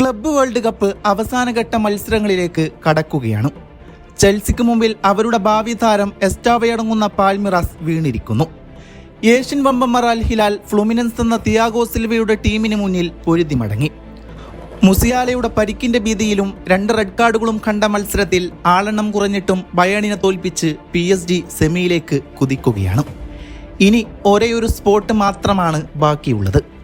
Club world cup അവസാനഘട്ട മത്സരങ്ങളിലേക്ക് കടക്കുകയാണ്. ചെൽസിക്ക് മുമ്പിൽ അവരുടെ ഭാവി താരം എസ്റ്റാവയടങ്ങുന്ന പാൽമിറാസ് വീണിരിക്കുന്നു. ഏഷ്യൻ വമ്പന്മാർ അൽ ഹിലാൽ ഫ്ലുമിനൻസ് എന്ന തിയാഗോ സിൽവയുടെ ടീമിന് മുന്നിൽ പൊരുതി മടങ്ങി മുസിയാലയുടെ പരിക്കിന്റെ ഭീതിയിലും രണ്ട് റെഡ് കാർഡുകളും കണ്ട മത്സരത്തിൽ ആളെണ്ണം കുറഞ്ഞിട്ടും ബയേണിനെ തോൽപ്പിച്ച് പി എസ് ഡി സെമിയിലേക്ക് കുതിക്കുകയാണ്. ഇനി ഒരേയൊരു സ്പോട്ട് മാത്രമാണ് ബാക്കിയുള്ളത്.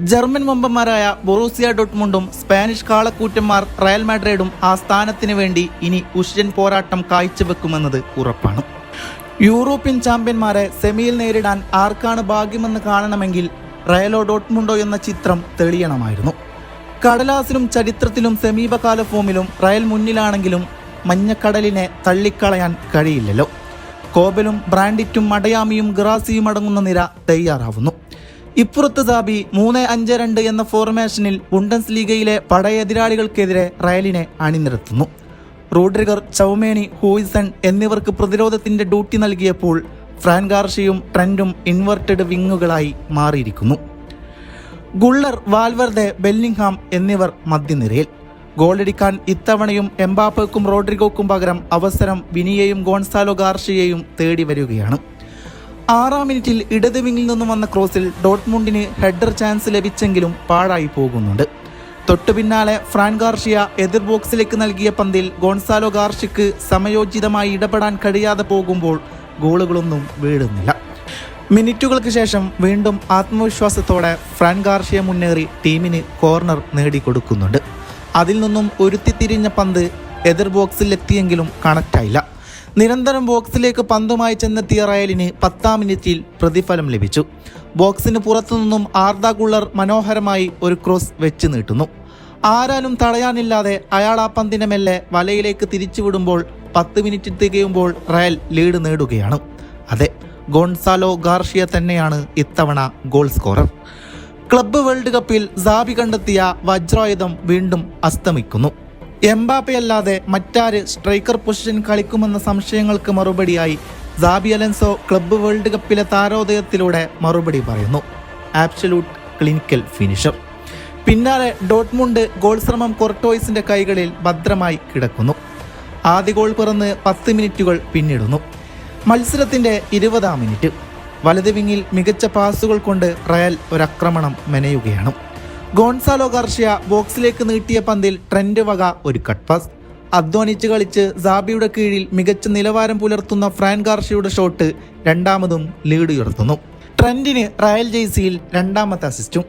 ജർമ്മൻ മമ്പന്മാരായ ബൊറൂസിയ ഡോട്ട്മുണ്ടും സ്പാനിഷ് കാളക്കൂറ്റന്മാർ റയൽ മാഡ്രിഡും ആ സ്ഥാനത്തിന് വേണ്ടി ഇനി ഉഷ്യൻ പോരാട്ടം കാഴ്ചവെക്കുമെന്നത് ഉറപ്പാണ്. യൂറോപ്യൻ ചാമ്പ്യന്മാരെ സെമിയിൽ നേരിടാൻ ആർക്കാണ് ഭാഗ്യമെന്ന് കാണണമെങ്കിൽ റയലോ ഡോട്ട്മുണ്ടോ എന്ന ചിത്രം തെളിയണമായിരുന്നു. കടലാസിലും ചരിത്രത്തിലും സമീപകാല ഫോമിലും റയൽ മുന്നിലാണെങ്കിലും മഞ്ഞക്കടലിനെ തള്ളിക്കളയാൻ കഴിയില്ലല്ലോ. കോബലും ബ്രാൻഡിറ്റും മടയാമിയും ഗ്രാസിയും അടങ്ങുന്ന നിര തയ്യാറാവുന്നു. ഇപ്പുറത്ത് സാബി മൂന്ന് അഞ്ച് രണ്ട് എന്ന ഫോർമേഷനിൽ ബുണ്ടൻസ് ലീഗയിലെ പടയെതിരാളികൾക്കെതിരെ റയലിനെ അണിനിരത്തുന്നു. റോഡ്രിഗർ ചൗമേനി ഹൂയിസൺ എന്നിവർക്ക് പ്രതിരോധത്തിന്റെ ഡ്യൂട്ടി നൽകിയപ്പോൾ ഫ്രാൻകാർഷിയും ട്രെൻഡും ഇൻവെർട്ടഡ് വിങ്ങുകളായി മാറിയിരിക്കുന്നു. ഗുള്ളർ വാൽവർദെ ബെല്ലിംഗ്ഹാം എന്നിവർ മധ്യനിരയിൽ. ഗോളടിക്കാൻ ഇത്തവണയും എംബാപ്പയ്ക്കും റോഡ്രിഗോക്കും പകരം അവസരം വിനിയെയും ഗോൺസാലോ ഗാർഷിയെയും തേടി വരികയാണ് ആറാം മിനിറ്റിൽ ഇടത് വിങ്ങിൽ നിന്നും വന്ന ക്രോസിൽ ഡോട്ട്മുണ്ടിന് ഹെഡർ ചാൻസ് ലഭിച്ചെങ്കിലും പാഴായി പോകുന്നുണ്ട്. തൊട്ടു പിന്നാലെ ഫ്രാൻ ഗാർഷിയ എതിർ ബോക്സിലേക്ക് നൽകിയ പന്തിൽ ഗോൺസാലോ ഗാർഷിക്ക് സമയോചിതമായി ഇടപെടാൻ കഴിയാതെ പോകുമ്പോൾ ഗോളുകളൊന്നും വീഴുന്നില്ല. മിനിറ്റുകൾക്ക് ശേഷം വീണ്ടും ആത്മവിശ്വാസത്തോടെ ഫ്രാൻ ഗാർഷിയ മുന്നേറി ടീമിന് കോർണർ നേടിക്കൊടുക്കുന്നുണ്ട്. അതിൽ നിന്നും ഉരുത്തിത്തിരിഞ്ഞ പന്ത് എതിർ ബോക്സിലെത്തിയെങ്കിലും കണക്റ്റായില്ല. നിരന്തരം ബോക്സിലേക്ക് പന്തുമായി ചെന്നെത്തിയ റയലിന് പത്താം മിനിറ്റിൽ പ്രതിഫലം ലഭിച്ചു. ബോക്സിന് പുറത്തുനിന്നും ആർദ ഗുള്ളർ മനോഹരമായി ഒരു ക്രോസ് വെച്ച് നീട്ടുന്നു. ആരാലും തടയാനില്ലാതെ അയാൾ ആ പന്തിനെ മെല്ലെ വലയിലേക്ക് തിരിച്ചുവിടുമ്പോൾ പത്ത് മിനിറ്റ് തികയുമ്പോൾ റയൽ ലീഡ് നേടുകയാണ്. അതെ ഗോൺസാലോ ഗാർഷിയ തന്നെയാണ് ഇത്തവണ ഗോൾ സ്കോറർ. ക്ലബ്ബ് വേൾഡ് കപ്പിൽ സാബി കണ്ടെത്തിയ വജ്രായുധം വീണ്ടും അസ്തമിക്കുന്നു. എംബാപ്പയല്ലാതെ മറ്റാര് സ്ട്രൈക്കർ പൊസിഷൻ കളിക്കുമെന്ന സംശയങ്ങൾക്ക് മറുപടിയായി സാബി അലൻസോ ക്ലബ്ബ് വേൾഡ് കപ്പിലെ താരോദയത്തിലൂടെ മറുപടി പറയുന്നു. Absolute clinical finisher. പിന്നാലെ ഡോട്ട്മുണ്ട് ഗോൾ ശ്രമം കൊർട്ടോയ്സിന്റെ കൈകളിൽ ഭദ്രമായി കിടക്കുന്നു. ആദ്യ ഗോൾ പിറന്ന് പത്ത് മിനിറ്റുകൾ പിന്നിടുന്നു. മത്സരത്തിന്റെ ഇരുപതാം മിനിറ്റ്. വലത് വിങ്ങിൽ മികച്ച പാസുകൾ കൊണ്ട് റയൽ ഒരാക്രമണം മെനയുകയാണ്. ഗോൺസാലോ ഗാർഷ്യ ബോക്സിലേക്ക് നീട്ടിയ പന്തിൽ ട്രെൻഡ് വക ഒരു കട്ട് പാസ്. അധ്വാനിച്ച് കളിച്ച് സാബിയുടെ കീഴിൽ മികച്ച നിലവാരം പുലർത്തുന്ന ഫ്രാൻ ഗാർഷ്യയുടെ ഷോട്ട് രണ്ടാമതും ലീഡ് ഉയർത്തുന്നു. ട്രെൻഡിന് റയൽ ജേഴ്സിയിൽ രണ്ടാമത്തെ അസിസ്റ്റും.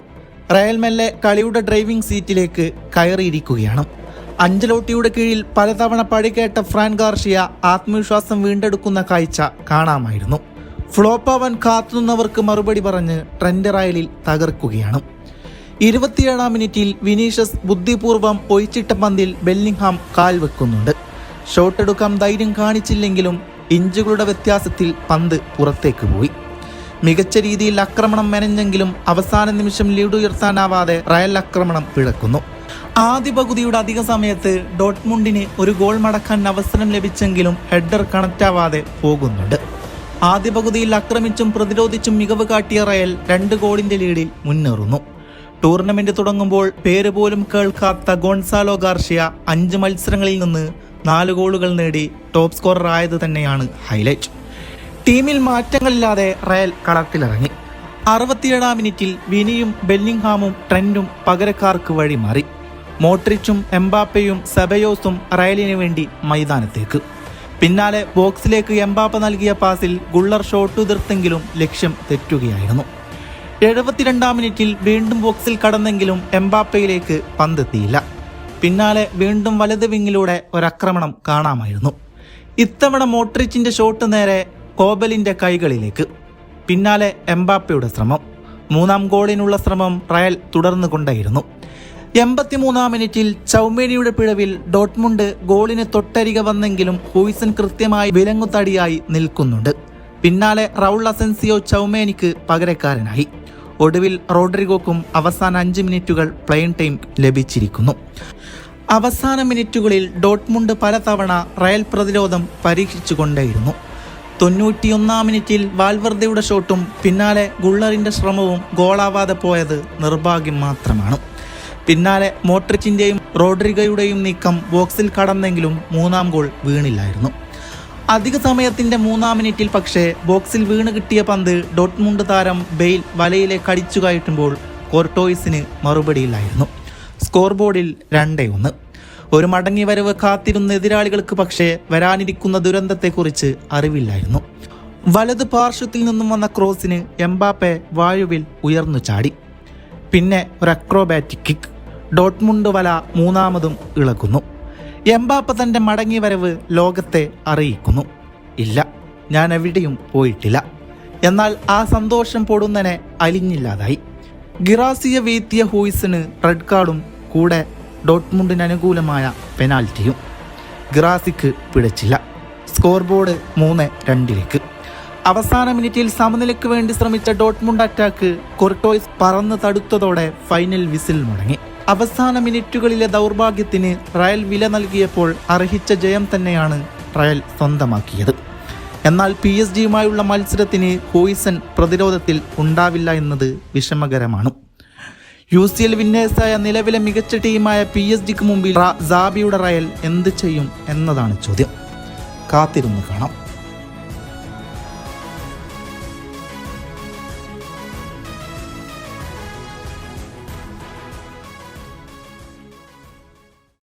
റയൽ മെല്ലെ കളിയുടെ ഡ്രൈവിംഗ് സീറ്റിലേക്ക് കയറിയിരിക്കുകയാണ്. അഞ്ചലോട്ടിയുടെ കീഴിൽ പലതവണ പഴികേട്ട ഫ്രാൻ ഗാർഷിയ ആത്മവിശ്വാസം വീണ്ടെടുക്കുന്ന കാഴ്ച കാണാമായിരുന്നു. ഫ്ലോപ്പ് ആവാൻ കാത്തുനിന്നവർക്ക് മറുപടി പറഞ്ഞ് ട്രെൻഡ് റയലിൽ തകർക്കുകയാണ്. ഇരുപത്തിയേഴാം മിനിറ്റിൽ വിനീഷ്യസ് ബുദ്ധിപൂർവം ഒഴിച്ചിട്ട പന്തിൽ ബെല്ലിംഗ്ഹാം കാൽ വെക്കുന്നുണ്ട് ഷോട്ട് എടുക്കാൻ ധൈര്യം കാണിച്ചില്ലെങ്കിലും ഇഞ്ചുകളുടെ വ്യത്യാസത്തിൽ പന്ത് പുറത്തേക്ക് പോയി. മികച്ച രീതിയിൽ ആക്രമണം മെനഞ്ഞെങ്കിലും അവസാന നിമിഷം ലീഡ് ഉയർത്താനാവാതെ റയൽ ആക്രമണം പിഴക്കുന്നു. ആദ്യ പകുതിയുടെ അധിക സമയത്ത് ഡോട്ട്മുണ്ടിന് ഒരു ഗോൾ മടക്കാൻ അവസരം ലഭിച്ചെങ്കിലും ഹെഡർ കണക്റ്റാവാതെ പോകുന്നുണ്ട്. ആദ്യ പകുതിയിൽ ആക്രമിച്ചും പ്രതിരോധിച്ചും മികവ് കാട്ടിയ റയൽ രണ്ട് ഗോളിന്റെ ലീഡിൽ മുന്നേറുന്നു. ടൂർണമെന്റ് തുടങ്ങുമ്പോൾ പേര് പോലും കേൾക്കാത്ത ഗോൺസാലോ ഗാർഷ്യ അഞ്ച് മത്സരങ്ങളിൽ നിന്ന് നാല് ഗോളുകൾ നേടി ടോപ്പ് സ്കോറർ ആയത് തന്നെയാണ് ഹൈലൈറ്റ്. ടീമിൽ മാറ്റങ്ങളില്ലാതെ റയൽ കളത്തിലിറങ്ങി. അറുപത്തിയേഴാം മിനിറ്റിൽ വിനിയും ബെല്ലിംഗ്ഹാമും ട്രെൻഡും പകരക്കാർക്ക് വഴിമാറി മോട്രിച്ചും എംബാപ്പയും സെബയോസും റയലിന് വേണ്ടി മൈതാനത്തേക്ക്. പിന്നാലെ ബോക്സിലേക്ക് എംബാപ്പ നൽകിയ പാസിൽ ഗുള്ളർ ഷോട്ട് ഉതിർത്തെങ്കിലും ലക്ഷ്യം തെറ്റുകയായിരുന്നു. എഴുപത്തിരണ്ടാം മിനിറ്റിൽ വീണ്ടും ബോക്സിൽ കടന്നെങ്കിലും എംബാപ്പയിലേക്ക് പന്തെത്തിയില്ല. പിന്നാലെ വീണ്ടും വലത് വിങ്ങിലൂടെ ഒരാക്രമണം കാണാമായിരുന്നു. ഇത്തവണ മോട്രിച്ചിന്റെ ഷോട്ട് നേരെ കോബലിന്റെ കൈകളിലേക്ക്. പിന്നാലെ എംബാപ്പയുടെ ശ്രമം. മൂന്നാം ഗോളിനുള്ള ശ്രമം റയൽ തുടർന്നു കൊണ്ടായിരുന്നു. എൺപത്തിമൂന്നാം മിനിറ്റിൽ ചൗമേനിയുടെ പിഴവിൽ ഡോട്ട്മുണ്ട് ഗോളിന് തൊട്ടരിക വന്നെങ്കിലും ഹൂയിസൻ കൃത്യമായി വിലങ്ങുതടിയായി നിൽക്കുന്നുണ്ട്. പിന്നാലെ റൗൾ അസെൻസിയോ ചൗമേനിക്ക് പകരക്കാരനായി. ഒടുവിൽ റോഡ്രിഗോക്കും അവസാന അഞ്ച് മിനിറ്റുകൾ പ്ലെയിൻ ടൈം ലഭിച്ചിരിക്കുന്നു. അവസാന മിനിറ്റുകളിൽ ഡോട്ട്മുണ്ട് പലതവണ റയൽ പ്രതിരോധം പരീക്ഷിച്ചുകൊണ്ടേയിരുന്നു. തൊണ്ണൂറ്റിയൊന്നാം മിനിറ്റിൽ വാൽവർദയുടെ ഷോട്ടും പിന്നാലെ ഗുള്ളറിന്റെ ശ്രമവും ഗോളാവാതെ പോയത് നിർഭാഗ്യം മാത്രമാണ്. പിന്നാലെ മോട്രിച്ചിന്റെയും റോഡ്രിഗയുടെയും നീക്കം ബോക്സിൽ കടന്നെങ്കിലും മൂന്നാം ഗോൾ വീണില്ലായിരുന്നു. അധിക സമയത്തിന്റെ മൂന്നാം മിനിറ്റിൽ പക്ഷേ ബോക്സിൽ വീണ് കിട്ടിയ പന്ത് ഡോട്ട്മുണ്ട് താരം ബെയിൽ വലയിലെ കടിച്ചു കയറ്റുമ്പോൾ കോർട്ടോയിസിന് മറുപടിയില്ലായിരുന്നു സ്കോർ ബോർഡിൽ രണ്ടേ ഒന്ന്. ഒരു മടങ്ങി വരവ് കാത്തിരുന്ന എതിരാളികൾക്ക് പക്ഷേ വരാനിരിക്കുന്ന ദുരന്തത്തെക്കുറിച്ച് അറിവില്ലായിരുന്നു. വലത് പാർശ്വത്തിൽ നിന്നും വന്ന ക്രോസിന് എംബാപ്പെ വായുവിൽ ഉയർന്നു ചാടി. പിന്നെ ഒരു അക്രോബാറ്റിക് കിക്ക്. ഡോട്ട്മുണ്ട് വല മൂന്നാമതും ഇളകുന്നു. എംബാപ്പ മടങ്ങി വരവ് ലോകത്തെ അറിയിക്കുന്നു. ഇല്ല ഞാൻ എവിടെയും പോയിട്ടില്ല. എന്നാൽ ആ സന്തോഷം പൊടുന്നനെ അലിഞ്ഞില്ലാതായി. ഗിറാസിയ വീത്തിയ ഹൂയിസിന് റെഡ് കാർഡും കൂടെ ഡോട്ട്മുണ്ടിന് അനുകൂലമായ പെനാൽറ്റിയും. ഗിറാസിക്ക് പിടിച്ചില്ല സ്കോർ ബോർഡ് മൂന്ന് രണ്ടിലേക്ക്. അവസാന മിനിറ്റിൽ സമനിലയ്ക്ക് വേണ്ടി ശ്രമിച്ച ഡോട്ട്മുണ്ട് അറ്റാക്ക് കൊർട്ടോയ്സ് പറന്ന് തടുത്തതോടെ ഫൈനൽ വിസിൽ മുടങ്ങി. അവസാന മിനിറ്റുകളിലെ ദൗർഭാഗ്യത്തിന് റയൽ വില നൽകിയപ്പോൾ അർഹിച്ച ജയം തന്നെയാണ് റയൽ സ്വന്തമാക്കിയത്. എന്നാൽ പി എസ് ജിയുമായുള്ള മത്സരത്തിന് ഹോയിസൺ പ്രതിരോധത്തിൽ ഉണ്ടാവില്ല എന്നത് വിഷമകരമാണ്. യു സി എൽ വിന്നേഴ്സായ നിലവിലെ മികച്ച ടീമായ പി എസ് ജിക്ക് മുമ്പിൽ സാബിയുടെ റയൽ എന്ത് ചെയ്യും എന്നതാണ് ചോദ്യം. കാത്തിരുന്ന് കാണാം.